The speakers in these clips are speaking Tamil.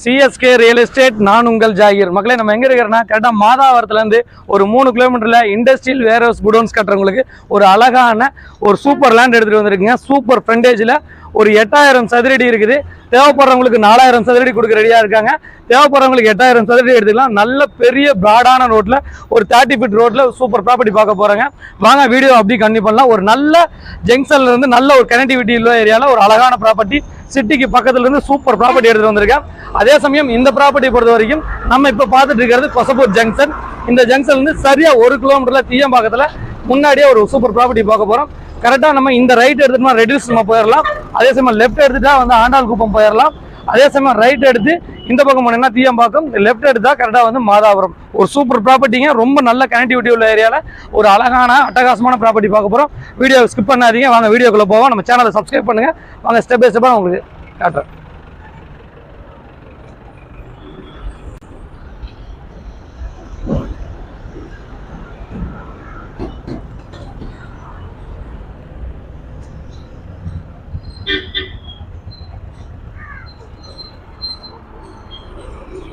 சிஎஸ்கே ரியல் எஸ்டேட் நான் உங்கள் ஜாகிர். மக்களே நம்ம எங்கே இருக்கிறோம்னா கரெக்டாக மாதாவரத்துலேருந்து ஒரு மூணு கிலோமீட்டரில் இண்டஸ்ட்ரியல் வேர் ஹவுஸ் குடோன்ஸ் கட்டுறவங்களுக்கு ஒரு அழகான ஒரு சூப்பர் லேண்ட் எடுத்துகிட்டு வந்திருக்குங்க. சூப்பர் ஃப்ரண்டேஜில் ஒரு எட்டாயிரம் சதுரடி இருக்குது. தேவைப்படுறவங்களுக்கு நாலாயிரம் சதுரடி கொடுக்க ரெடியாக இருக்காங்க. தேவைப்படுறவங்களுக்கு எட்டாயிரம் சதுரடி எடுத்துக்கலாம். நல்ல பெரிய பிராடான ரோட்டில் ஒரு தேர்ட்டி ஃபிட் ரோட்டில் சூப்பர் ப்ராப்பர்ட்டி பார்க்க போகிறாங்க வாங்க வீடியோ அப்படி கண்டி பண்ணலாம். ஒரு நல்ல ஜங்ஷன்லேருந்து நல்ல ஒரு கனெக்டிவிட்டி உள்ள ஏரியாவில் ஒரு அழகான ப்ராப்பர்ட்டி சிட்டிக்கு பக்கத்துலேருந்து சூப்பர் ப்ராப்பர்ட்டி எடுத்துகிட்டு வந்திருக்கேன். அதே சமயம் இந்த ப்ராப்பர்ட்டி பொறுத்த வரைக்கும் நம்ம இப்போ பார்த்துட்டு இருக்கிறது கொசப்பூர் ஜங்ஷன் இந்த ஜங்ஷன்லேருந்து சரியாக ஒரு ஒரு தீயம் பக்கத்தில் முன்னாடியே ஒரு சூப்பர் ப்ராப்பர்ட்டி பார்க்க போகிறோம் கரெக்டாக நம்ம இந்த ரைட் எடுத்துட்டோம்னா ரெடில்ஸ் நம்ம போயிடலாம். அதே சமயம் லெஃப்ட் எடுத்துட்டா வந்து ஆண்டாள் குப்பம் போயிடலாம். அதே சமயம் ரைட் எடுத்து இந்த பக்கம் போனீங்கன்னா தீயம்பாக்கம் லெஃப்ட் எடுத்தா கரெக்டாக வந்து மாதாபுரம். ஒரு சூப்பர் ப்ராப்பர்ட்டிங்க ரொம்ப நல்ல கனெக்டிவிட்டி உள்ள ஏரியாவில் ஒரு அழகான அட்டகாசமான ப்ராப்பர்ட்டி பார்க்க போகிறோம் வீடியோ ஸ்கிப் பண்ணாதீங்க. வாங்க வீடியோக்குள்ளே போவோம். நம்ம சேனலை சப்ஸ்கிரைப் பண்ணுங்கள் வாங்க ஸ்டெப் பை ஸ்டெப்பாக உங்களுக்கு காட்டுறேன்.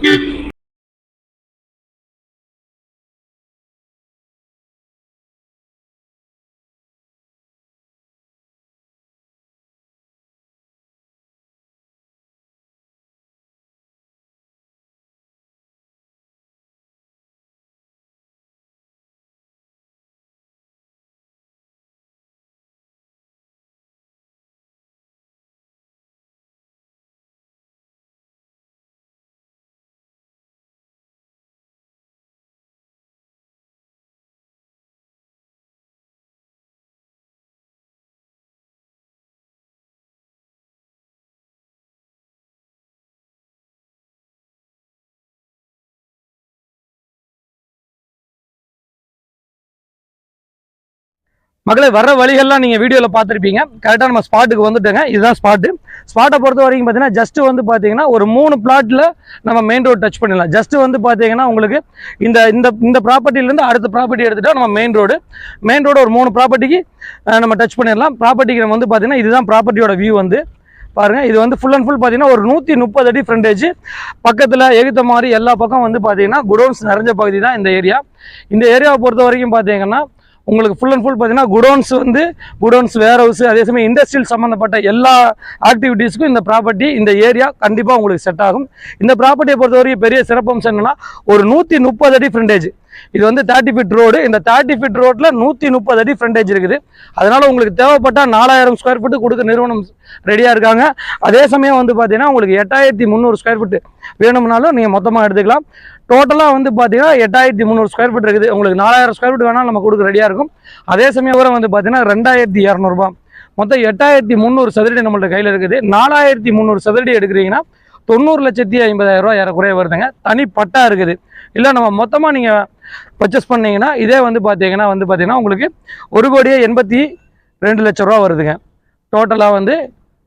Good. மக்களை வர்ற வழிகள்லாம் நீங்கள் வீடியோவில் பார்த்துருப்பீங்க. கரெக்டாக நம்ம ஸ்பாட்டுக்கு வந்துட்டோங்க. இதுதான் ஸ்பாட்டு ஸ்பாட்டை பொறுத்த வரைக்கும் பார்த்தீங்கன்னா ஜஸ்ட்டு வந்து பார்த்தீங்கன்னா ஒரு மூணு பிளாட்டில் நம்ம மெயின் ரோடு டச் பண்ணிடலாம். ஜஸ்ட்டு வந்து பார்த்தீங்கன்னா உங்களுக்கு இந்த இந்த இந்த ப்ராப்பர்ட்டிலேருந்து அடுத்த ப்ராப்பர்ட்டி எடுத்துகிட்டா நம்ம மெயின் ரோடு மெயின் ரோடு ஒரு மூணு ப்ராப்பர்ட்டிக்கு நம்ம டச் பண்ணிடலாம். ப்ராப்பர்ட்டிக்கு நம்ம வந்து பார்த்தீங்கன்னா இதுதான் ப்ராப்பர்ட்டியோட வியூ வந்து. பாருங்கள் இது வந்து ஃபுல் அண்ட் ஃபுல் பார்த்தீங்கன்னா ஒரு நூற்றி முப்பது அடி ஃப்ரண்டேஜ் பக்கத்தில் எகுத்த மாதிரி எல்லா பக்கம் வந்து பார்த்தீங்கன்னா குடோன்ஸ் நிறைஞ்ச பகுதி தான் இந்த ஏரியா இந்த ஏரியாவை பொறுத்த வரைக்கும் பார்த்தீங்கன்னா உங்களுக்கு ஃபுல் அண்ட் ஃபுல் பார்த்தீங்கன்னா குடோன்ஸ் வந்து குடோன்ஸ் வேர் ஹவுஸ் அதே சமயம் இண்டஸ்ட்ரியல் சம்மந்தப்பட்ட எல்லா ஆக்டிவிட்டீஸ்க்கும் இந்த ப்ராப்பர்ட்டி இந்த ஏரியா கண்டிப்பாக உங்களுக்கு செட் ஆகும். இந்த ப்ராப்பர்ட்டியை பொறுத்த வரைக்கும் பெரிய சிறப்பம்சம் என்னன்னா ஒரு நூற்றி முப்பது அடி ஃப்ரண்டேஜ் இது வந்து தேர்ட்டி ஃபிட் ரோடு இந்த தேர்ட்டி ஃபீட் ரோட்டில் நூற்றி முப்பது அடி ஃப்ரண்டேஜ் இருக்குது. அதனால் உங்களுக்கு தேவைப்பட்டால் நாலாயிரம் ஸ்கொயர் ஃபீட்டு கொடுக்க நிறுவனம் ரெடியாக இருக்காங்க. அதே சமயம் வந்து பார்த்தீங்கன்னா உங்களுக்கு எட்டாயிரத்தி முந்நூறு ஸ்கொயர் ஃபீட்டு வேணும்னாலும் நீங்கள் மொத்தமாக எடுத்துக்கலாம். டோட்டலாக வந்து பார்த்தீங்கன்னா எட்டாயிரத்தி முந்நூறு ஸ்கொயர் ஃபீட் இருக்குது. உங்களுக்கு நாலாயிரம் ஸ்கொயர் ஃபீட் வேணாலும் நம்ம கொடுக்க ரெடியாக இருக்கும். அதே சமயம் கூட வந்து பார்த்தீங்கன்னா ரெண்டாயிரத்தி இரநூறுபா. மொத்தம் எட்டாயிரத்தி முந்நூறு சதுரடி நம்மள்ட்ட கையில் இருக்குது. நாலாயிரத்தி முந்நூறு சதுரடி எடுக்கிறீங்கன்னா தொண்ணூறு லட்சத்தி ஐம்பதாயிரம் ரூபா ஏறக்குறைய வருதுங்க. தனி பட்டா இருக்குது. இல்லை நம்ம மொத்தமாக நீங்கள் பர்ச்சேஸ் பண்ணீங்கன்னா இதே வந்து பார்த்தீங்கன்னா வந்து பார்த்தீங்கன்னா உங்களுக்கு ஒரு கோடியே எண்பத்தி ரெண்டு லட்ச ரூபா வருதுங்க. டோட்டலாக வந்து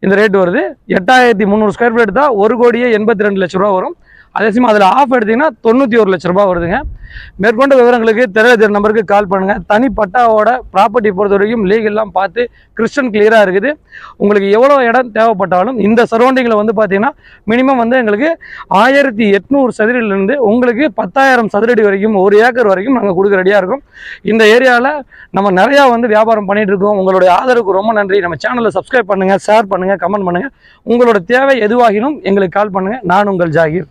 இந்த ரேட் வருது. எட்டாயிரத்தி முந்நூறு ஸ்கொயர் ஃபீட் எடுத்தால் ஒரு கோடியே எண்பத்தி ரெண்டு லட்ச ரூபா வரும். அதே சமயம் அதில் ஆஃப் எடுத்திங்கன்னா தொண்ணூற்றி ஒரு லட்ச ரூபா வருதுங்க. மேற்கொண்ட விவரங்களுக்கு தெரியல நம்பருக்கு கால் பண்ணுங்கள் தனி பட்டாவோட ப்ராப்பர்ட்டி பொறுத்த வரைக்கும் லீகெல்லாம் பார்த்து கிறிஸ்டன் கிளியராக இருக்குது. உங்களுக்கு எவ்வளோ இடம் தேவைப்பட்டாலும் இந்த சரௌண்டிங்கில் வந்து பார்த்தீங்கன்னா மினிமம் வந்து எங்களுக்கு ஆயிரத்தி எட்நூறு சதுரடியிலேருந்து உங்களுக்கு பத்தாயிரம் சதுரடி வரைக்கும் ஒரு ஏக்கர் வரைக்கும் நாங்கள் கொடுக்க ரெடியாக இருக்கும். இந்த ஏரியாவில் நம்ம நிறையா வந்து வியாபாரம் பண்ணிகிட்ருக்கோம் இருக்கோம். உங்களுடைய ஆதரவுக்கு ரொம்ப நன்றி. நம்ம சேனலை சப்ஸ்கிரைப் பண்ணுங்கள் ஷேர் பண்ணுங்கள் கமெண்ட் பண்ணுங்கள் உங்களோட தேவை எதுவாகினும் எங்களுக்கு கால் பண்ணுங்கள் நான் உங்கள் ஜாகிர்.